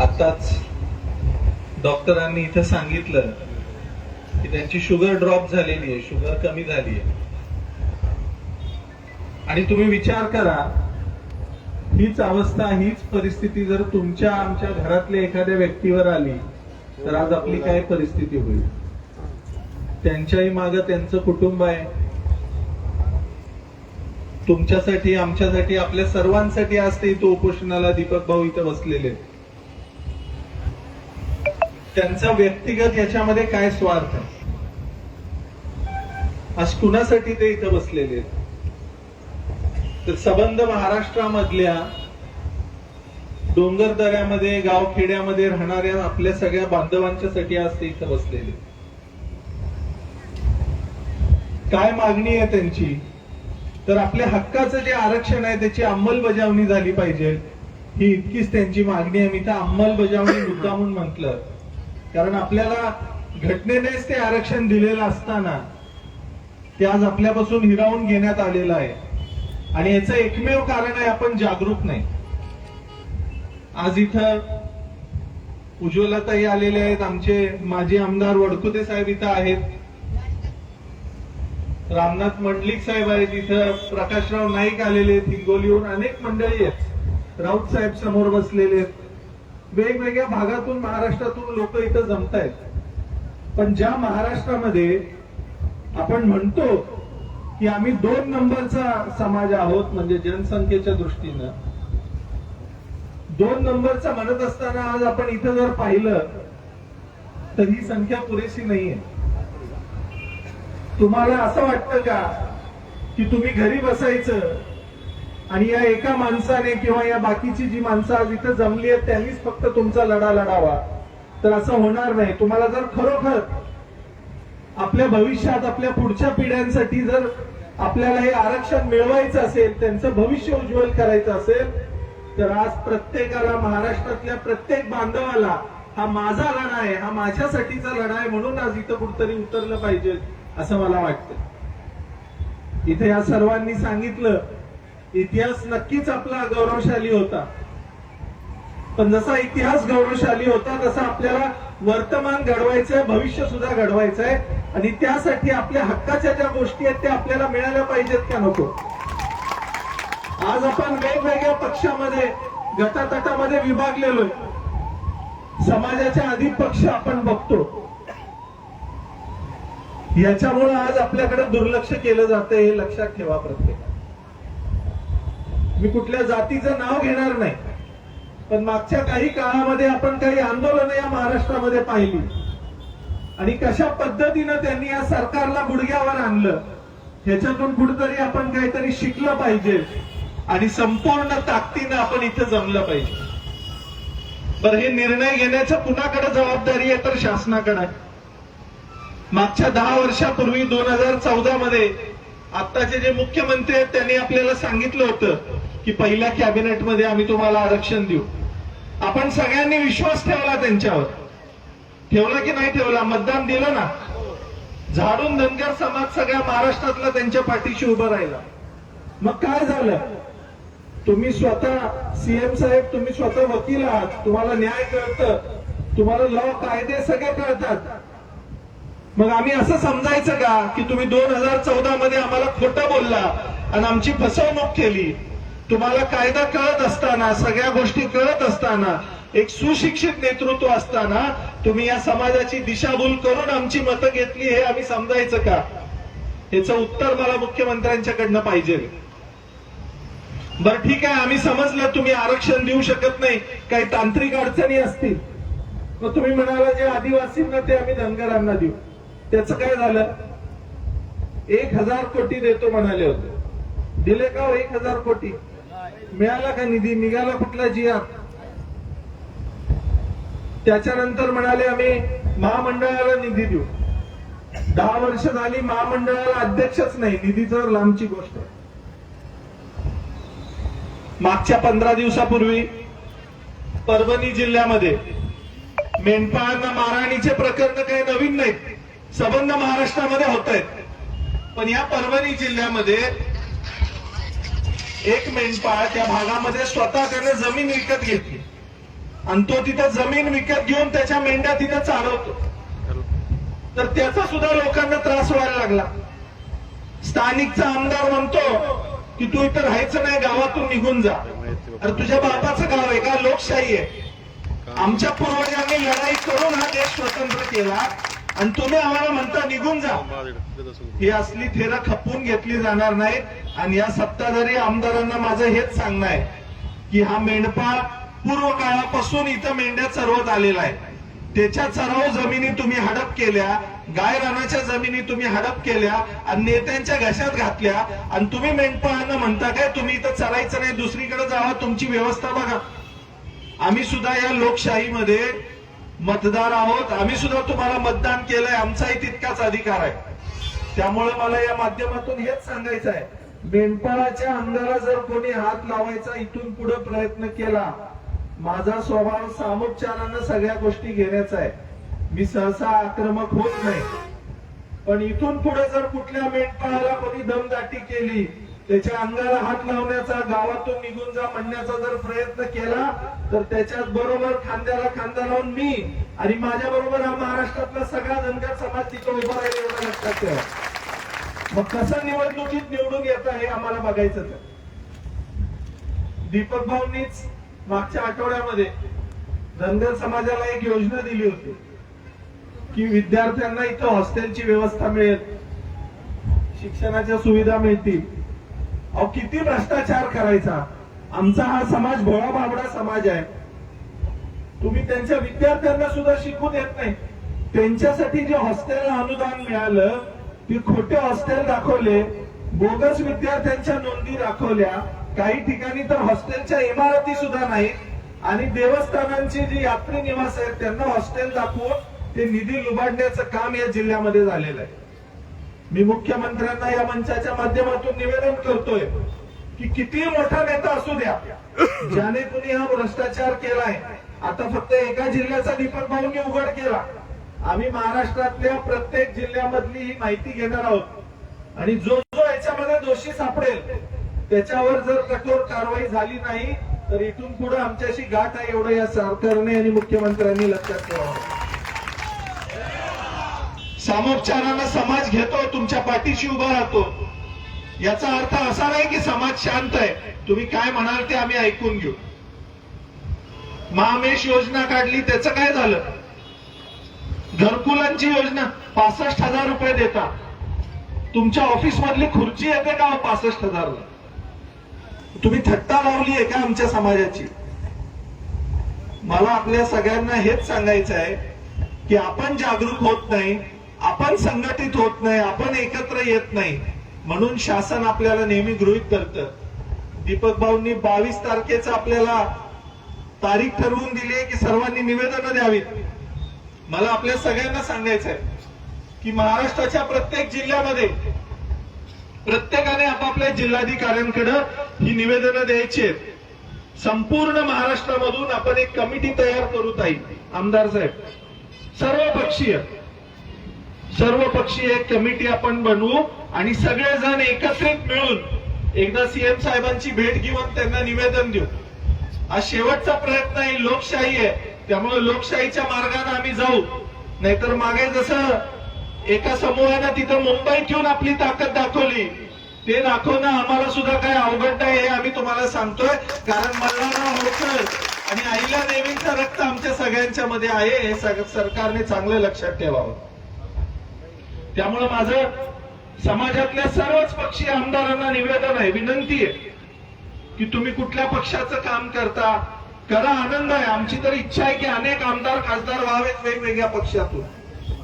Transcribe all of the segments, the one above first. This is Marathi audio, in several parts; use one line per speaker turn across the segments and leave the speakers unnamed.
आताच डॉक्टरांनी इथं सांगितलं की त्यांची शुगर ड्रॉप झालेली आहे शुगर कमी झाली आहे. आणि तुम्ही विचार करा हीच अवस्था हीच परिस्थिती जर तुमच्या आमच्या घरातल्या एखाद्या व्यक्तीवर आली तर आज आपली काय परिस्थिती होईल? त्यांच्याही माग त्यांचं कुटुंब आहे. तुमच्यासाठी आमच्यासाठी आपल्या सर्वांसाठी आज ते इथं उपोषणाला दीपक भाऊ इथं बसलेले आहेत. त्यांचा व्यक्तिगत याच्यामध्ये काय स्वार्थ? आहे आज कुणासाठी ते इथं बसलेले आहेत? तर सबंध महाराष्ट्रामधल्या डोंगर दऱ्यामध्ये गाव खेड्यामध्ये राहणाऱ्या आपल्या सगळ्या बांधवांच्यासाठी आज ते इथं बसलेले आहेत. काय मागणी आहे त्यांची? तर आपल्या हक्काचं जे आरक्षण आहे त्याची अंमलबजावणी झाली पाहिजे. ही इतकीच त्यांची मागणी आहे. मी तर अंमलबजावणी मुद्दा म्हणून म्हटलं. कारण आपल्याला घटनेनेच ते आरक्षण दिलेलं असताना ते आज आपल्यापासून हिरावून घेण्यात आलेलं आहे. आणि याचं एकमेव कारण आहे आपण जागरूक नाही. आज इथं उज्ज्वलताही आलेले आहेत आमचे माजी आमदार वडकुते साहेब इथं आहेत. रामनाथ मंडलिक साहेब आहेत इथं प्रकाशराव नाईक आलेले आहेत हिंगोलीहून अनेक मंडळी आहेत. राऊत साहेब समोर बसलेले आहेत. वेगवेगळ्या भागातून महाराष्ट्रातून लोक इथं जमत आहेत पण ज्या महाराष्ट्रामध्ये आपण म्हणतो की आम्ही दोन नंबरचा समाज आहोत म्हणजे जनसंख्येच्या दृष्टीनं दोन नंबरचा म्हणत असताना आज आपण इथं जर पाहिलं तर ही संख्या पुरेशी नाहीये. तुम्हाला असं वाटतं का की तुम्ही घरी बसायचं आणि या एका माणसाने किंवा या बाकीची जी माणसं आज इथं जमली आहेत त्यांनीच फक्त तुमचा लढा लढावा. तर असं होणार नाही. तुम्हाला जर खरोखर आपल्या भविष्यात आपल्या पुढच्या पिढ्यांसाठी जर आपल्याला हे आरक्षण मिळवायचं असेल त्यांचं भविष्य उज्ज्वल करायचं असेल तर आज प्रत्येकाला महाराष्ट्रातल्या प्रत्येक बांधवाला हा माझा लढा आहे हा माझ्यासाठीचा लढा आहे म्हणून आज इथं कुठतरी उतरलं पाहिजे असं मला वाटतं इथे या सर्वांनी सांगितलं इतिहास नक्कीच आपला गौरवशाली होता. पण जसा इतिहास गौरवशाली होता तसा आपल्याला वर्तमान घडवायचंय भविष्य सुद्धा घडवायचंय. आणि त्यासाठी आपल्या हक्काच्या ज्या गोष्टी आहेत त्या आपल्याला मिळाल्या पाहिजेत का नको? आज आपण वेगवेगळ्या पक्षामध्ये गटातटामध्ये विभागलेलो समाजाच्या अधिक पक्ष आपण बघतो. याच्यामुळे आज आपल्याकडे दुर्लक्ष केलं जातं हे लक्षात ठेवा प्रत्येक मी कुठल्या जातीचं नाव घेणार नाही. पण मागच्या काही काळामध्ये आपण काही आंदोलनं या महाराष्ट्रामध्ये पाहिली. आणि कशा पद्धतीनं त्यांनी या सरकारला गुडघ्यावर आणलं ह्याच्यातून कुठतरी आपण काहीतरी शिकलं पाहिजे आणि संपूर्ण ताकदीनं आपण इथं जमलं पाहिजे. बरं हे निर्णय घेण्याचं कुणाकडे जबाबदारी आहे तर शासनाकडे आहे. मागच्या दहा वर्षापूर्वी दोन हजार चौदा मध्ये आत्ताचे जे मुख्यमंत्री आहेत त्यांनी आपल्याला सांगितलं होतं की पहिल्या कॅबिनेटमध्ये आम्ही तुम्हाला आरक्षण देऊ. आपण सगळ्यांनी विश्वास ठेवला त्यांच्यावर. ठेवला की नाही ठेवला? मतदान दिलं ना? झाडून धनगर समाज सगळ्या महाराष्ट्रातला त्यांच्या पाठीशी उभं राहिला. मग काय झालं? तुम्ही स्वतः सीएम साहेब तुम्ही स्वतः वकील आहात. तुम्हाला न्याय कळत. तुम्हाला लॉ कायदे सगळे कळतात. मग आम्ही असं समजायचं का की तुम्ही दोन हजार चौदा मध्ये आम्हाला खोटं बोलला आणि आमची फसवणूक केली? तुम्हाला कायदा कळत असताना सगळ्या गोष्टी कळत असताना एक सुशिक्षित नेतृत्व असताना तुम्ही या समाजाची दिशाभूल करून आमची मतं घेतली हे आम्ही समजायचं का? याचं उत्तर मला मुख्यमंत्र्यांच्याकडनं पाहिजे. बरं ठीक आहे आम्ही समजलं तुम्ही आरक्षण देऊ शकत नाही. काही तांत्रिक अडचणी असतील. मग तुम्ही म्हणाला जे आदिवासींना ते आम्ही धनगरांना देऊ. त्याचं काय झालं? एक हजार कोटी देतो म्हणाले होते. दिले का हो एक हजार कोटी? मिळाला का निधी? निघाला कुठला जी आर? त्याच्यानंतर म्हणाले आम्ही महामंडळाला निधी देऊ. दहा वर्ष झाली महामंडळाला अध्यक्षच नाही. निधीचं लांबची गोष्ट. मागच्या पंधरा दिवसापूर्वी परभणी जिल्ह्यामध्ये मेंढपाळांना मारहाणीचे प्रकरण काही नवीन नाहीत. सबंध महाराष्ट्रामध्ये होत आहेत. पण या परभणी जिल्ह्यामध्ये एक मेंढपाळ त्या भागामध्ये स्वतः त्याने जमीन विकत घेतली. आणि तो तिथं जमीन विकत घेऊन त्याच्या मेंढ्या तिथं चालवतो तर त्याचा सुद्धा लोकांना त्रास व्हायला लागला. स्थानिकचा आमदार म्हणतो की तू इथं राहायचं नाही गावातून निघून जा. अरे तुझ्या बापाचं गाव आहे का? लोकशाही आहे. आमच्या पूर्वजांनी लढाई करून हा देश स्वतंत्र केला. आणि तुम्ही आम्हाला म्हणता निघून जा. ही असली थेरं खपवून घेतली जाणार नाही आणि या सत्ताधारी आमदारांना माझं हेच सांगणं आहे की हा मेंढपाळ पूर्व काळापासून इथं मेंढ्या चरवत आलेला आहे. त्याच्या चराव जमिनी तुम्ही हडप केल्या गाय रानाच्या जमिनी तुम्ही हडप केल्या आणि नेत्यांच्या घशात घातल्या. आणि तुम्ही मेंढपाळांना म्हणता काय तुम्ही इथं चरायचं नाही दुसरीकडे जावा तुमची व्यवस्था बघा. आम्ही सुद्धा या लोकशाहीमध्ये मतदार आहोत. आम्ही सुद्धा तुम्हाला मतदान केलंय. आमचाही तितकाच अधिकार आहे. त्यामुळे मला या माध्यमातून हेच सांगायचं आहे. मेंढपाळाच्या अंगाला जर कोणी हात लावायचा इथून पुढे प्रयत्न केला माझा स्वभाव सामोपचारानं सगळ्या गोष्टी घेण्याचा आहे. मी सहसा आक्रमक होत नाही. पण इथून पुढे जर कुठल्या मेंढपाळाला कोणी दमदाटी केली त्याच्या अंगाला हात लावण्याचा गावातून निघून जा म्हणण्याचा जर प्रयत्न केला तर त्याच्याच बरोबर खांद्याला खांदा लावून मी आणि माझ्या बरोबर हा महाराष्ट्रातला सगळा धनगर समाज तिथं उभा राहिला लक्षात ठेवा. मग कसं निवडणुकीत निवडून येतं हे आम्हाला बघायचं तर दीपक भाऊंनीच मागच्या आठवड्यामध्ये धनगर समाजाला एक योजना दिली होती की विद्यार्थ्यांना इथं हॉस्टेलची व्यवस्था मिळेल शिक्षणाच्या सुविधा मिळतील. अहो किती भ्रष्टाचार करायचा? आमचा हा समाज भोळा भाबडा समाज आहे. तुम्ही त्यांच्या विद्यार्थ्यांना सुद्धा शिकून येत नाही. त्यांच्यासाठी जे हॉस्टेलला अनुदान मिळालं ते खोटे हॉस्टेल दाखवले बोगस विद्यार्थ्यांच्या नोंदी दाखवल्या काही ठिकाणी तर हॉस्टेलच्या इमारती सुद्धा नाहीत. आणि देवस्थानांची जी यात्री निवास आहेत त्यांना हॉस्टेल दाखवून ते निधी लुबाडण्याचं काम या जिल्ह्यामध्ये झालेलं आहे. मी मुख्यमंत्र्यांना या मंचाच्या माध्यमातून निवेदन करतोय की किती मोठा नेता असू द्या ज्याने कुणी हा भ्रष्टाचार केलाय आता फक्त एका जिल्ह्याचा दीपक भाऊंनी उघड केला. आम्ही महाराष्ट्रातल्या प्रत्येक जिल्ह्यामधली ही माहिती घेणार आहोत. आणि जो जो याच्यामध्ये दोषी सापडेल त्याच्यावर जर कठोर कारवाई झाली नाही तर इथून पुढे आमच्याशी गाठ आहे एवढं या सरकारने आणि मुख्यमंत्र्यांनी लक्षात ठेवावं. सामोपचारानं समाज घेतो तुमच्या पाठीशी उभा राहतो. याचा अर्थ असा नाही की समाज शांत आहे. तुम्ही काय म्हणाल ते आम्ही ऐकून घेऊ. महामेश योजना काढली त्याचं काय झालं? घरकुलांची योजना पासष्ट हजार रुपये देता तुमच्या ऑफिस मधली खुर्ची येते का पासष्ट हजारला? तुम्ही थट्टा लावली आहे का आमच्या समाजाची? मला आपल्या सगळ्यांना हेच सांगायचं आहे की आपण जागरूक होत नाही आपण संघटित होत नाही आपण एकत्र येत नाही. म्हणून शासन आपल्याला नेहमी गृहित करतं दीपक भाऊंनी बावीस तारखेचं आपल्याला तारीख ठरवून दिली आहे की सर्वांनी निवेदन द्यावीत. मला आपल्या सगळ्यांना सांगायचं आहे की महाराष्ट्राच्या प्रत्येक जिल्ह्यामध्ये प्रत्येकाने आपापल्या जिल्हाधिकाऱ्यांकडे ही निवेदनं द्यायची आहेत. संपूर्ण महाराष्ट्रामधून आपण एक कमिटी तयार करू ताई आमदार साहेब. सर्व पक्षीय सर्व पक्षीय एक कमिटी आपण बनवू आणि सगळेजण एकत्रित मिळून एकदा सीएम साहेबांची भेट घेऊन त्यांना निवेदन देऊ. हा शेवटचा प्रयत्न आहे लोकशाही आहे. त्यामुळे लोकशाहीच्या मार्गाने आम्ही जाऊ. नाहीतर मागे जसं एका समूहानं तिथं मुंबईत येऊन आपली ताकद दाखवली ते दाखवणं आम्हाला सुद्धा काय अवघड नाही हे आम्ही तुम्हाला सांगतोय. कारण मल्हारराव होळकर आणि आईला देवींचं रक्त आमच्या सगळ्यांच्या मध्ये आहे हे सरकारने चांगलं लक्षात ठेवावं. त्यामुळे माझं समाजातल्या सर्वच पक्षीय आमदारांना निवेदन आहे विनंती आहे की तुम्ही कुठल्या पक्षाचं काम करता? करा आनंद आहे. आमची तर इच्छा आहे की अनेक आमदार खासदार व्हावेत वेगवेगळ्या पक्षातून.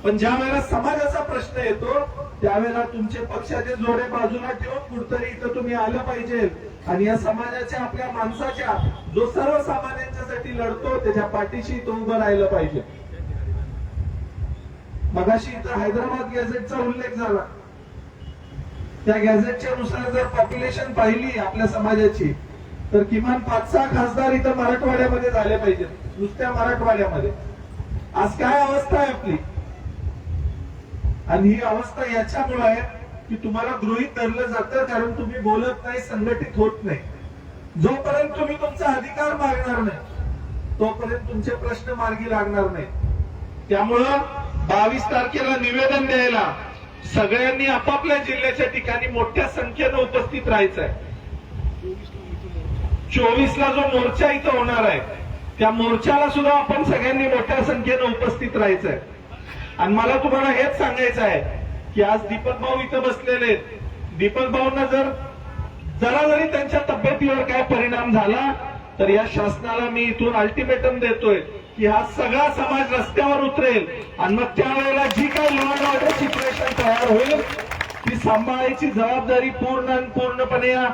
पण ज्या वेळेला समाजाचा प्रश्न येतो त्यावेळेला तुमचे पक्षाचे जोडे बाजूला ठेवून कुठतरी इथं तुम्ही आलं पाहिजे. आणि या समाजाच्या आपल्या माणसाच्या जो सर्वसामान्यांच्यासाठी लढतो त्याच्या पाठीशी तो उभं राहिलं पाहिजे. मगाशी इथं हैदराबाद गॅझेटचा उल्लेख झाला. त्या गॅझेटच्या नुसार जर पॉप्युलेशन पाहिली आपल्या समाजाची तर किमान पाच सहा खासदार इथं मराठवाड्यामध्ये झाले पाहिजेत. नुसत्या मराठवाड्यामध्ये. आज काय अवस्था आहे आपली? आणि ही अवस्था याच्यामुळे आहे की तुम्हाला गृहित धरलं जातं कारण तुम्ही बोलत नाही संघटित होत नाही. जोपर्यंत तुम्ही तुमचा अधिकार मागणार नाही तोपर्यंत तुमचे प्रश्न मार्गी लागणार नाही. त्यामुळं बावीस तारखेला निवेदन द्यायला सगळ्यांनी आपापल्या जिल्ह्याच्या ठिकाणी मोठ्या संख्येनं उपस्थित राहायचं आहे चोवीस ला जो मोर्चा इथं होणार आहे त्या मोर्चाला सुद्धा आपण सगळ्यांनी मोठ्या संख्येनं उपस्थित राहायचं आहे आणि मला तुम्हाला हेच सांगायचं आहे की आज दीपक भाऊ इथं बसलेले दीपक भाऊंना जर जरा जरी त्यांच्या तब्येतीवर काय परिणाम झाला तर या शासनाला मी इथून अल्टिमेटम देतोय. की हा सगळा समाज रस्त्यावर उतरेल. आणि मग त्यावेळेला जी काही लॉ अँड ऑर्डर सिच्युएशन तयार होईल ती सांभाळायची जबाबदारी पूर्ण आणि पूर्णपणे या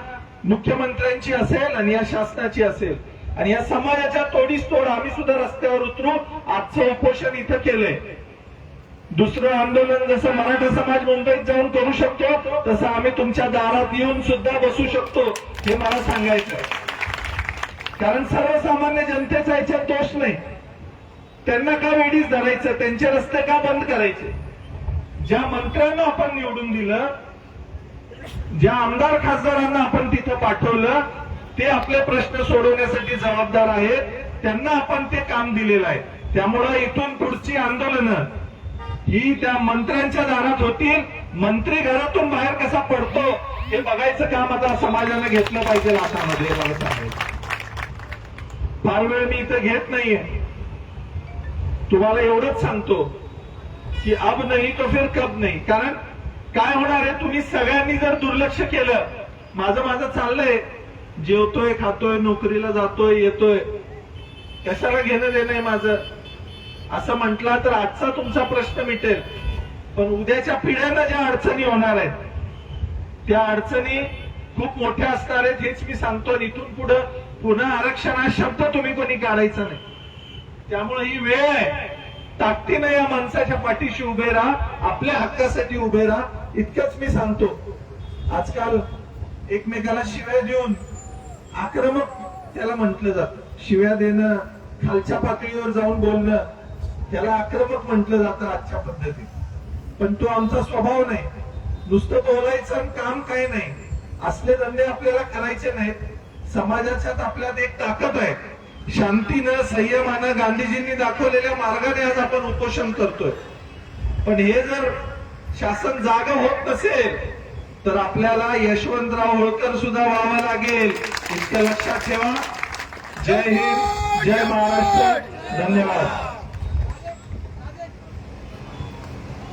मुख्यमंत्र्यांची असेल आणि या शासनाची असेल. आणि या समाजाच्या तोडीस तोड आम्ही सुद्धा रस्त्यावर उतरू आजचं उपोषण इथं केलंय. दुसरं आंदोलन जसं मराठा समाज मुंबईत जाऊन करू शकतो तसं आम्ही तुमच्या दारात येऊन सुद्धा बसू शकतो हे मला सांगायचं कारण सर्वसामान्य जनतेचा याच्यात दोष नाही. त्यांना का वेडीच धरायचं? त्यांचे रस्ते का बंद करायचे? ज्या मंत्र्यांना आपण निवडून दिलं ज्या आमदार खासदारांना आपण तिथं पाठवलं ते आपले प्रश्न सोडवण्यासाठी जबाबदार आहेत. त्यांना आपण ते काम दिलेलं आहे. त्यामुळं इथून पुढची आंदोलनं ही त्या मंत्र्यांच्या दारात होतील. मंत्री घरातून बाहेर कसा पडतो हे बघायचं काम आता समाजानं घेतलं पाहिजे हातामध्ये मला सांगायचं. फार वेळ मी इथं घेत नाहीये. तुम्हाला एवढंच सांगतो की अब नाही तो फिर कब नाही. कारण काय होणार आहे तुम्ही सगळ्यांनी जर दुर्लक्ष केलं माझं माझं चाललंय जेवतोय खातोय नोकरीला जातोय येतोय कशाला घेणं देणं आहे माझं? असं म्हटलं तर आजचा तुमचा प्रश्न मिटेल. पण उद्याच्या पिढ्यांना ज्या अडचणी होणार आहेत त्या अडचणी खूप मोठ्या असणार आहेत हेच मी सांगतो. आणि इथून पुढे पुन्हा आरक्षण हा शब्द तुम्ही कोणी काढायचा नाही. त्यामुळे ही वेळ आहे. ताकदीनं या माणसाच्या पाठीशी उभे राहा. आपल्या हक्कासाठी उभे राहा. इतकंच मी सांगतो. आजकाल एकमेकाला शिव्या देऊन आक्रमक त्याला म्हटलं जात. शिव्या देणं खालच्या पातळीवर जाऊन बोलणं त्याला आक्रमक म्हटलं जातं आजच्या पद्धतीत. पण तो आमचा स्वभाव नाही. नुसतं बोलायचं आणि काम काही नाही. असले धंदे आपल्याला करायचे नाहीत. समाजाच्यात आपल्यात एक ताकद आहे. शांतीनं संयमानं गांधीजींनी दाखवलेल्या मार्गाने आज आपण उपोषण करतोय. पण हे जर शासन जाग होत नसेल तर आपल्याला यशवंतराव होळकर सुद्धा व्हावं लागेल. इतकं लक्षात ठेवा. जय हिंद जय महाराष्ट्र. धन्यवाद.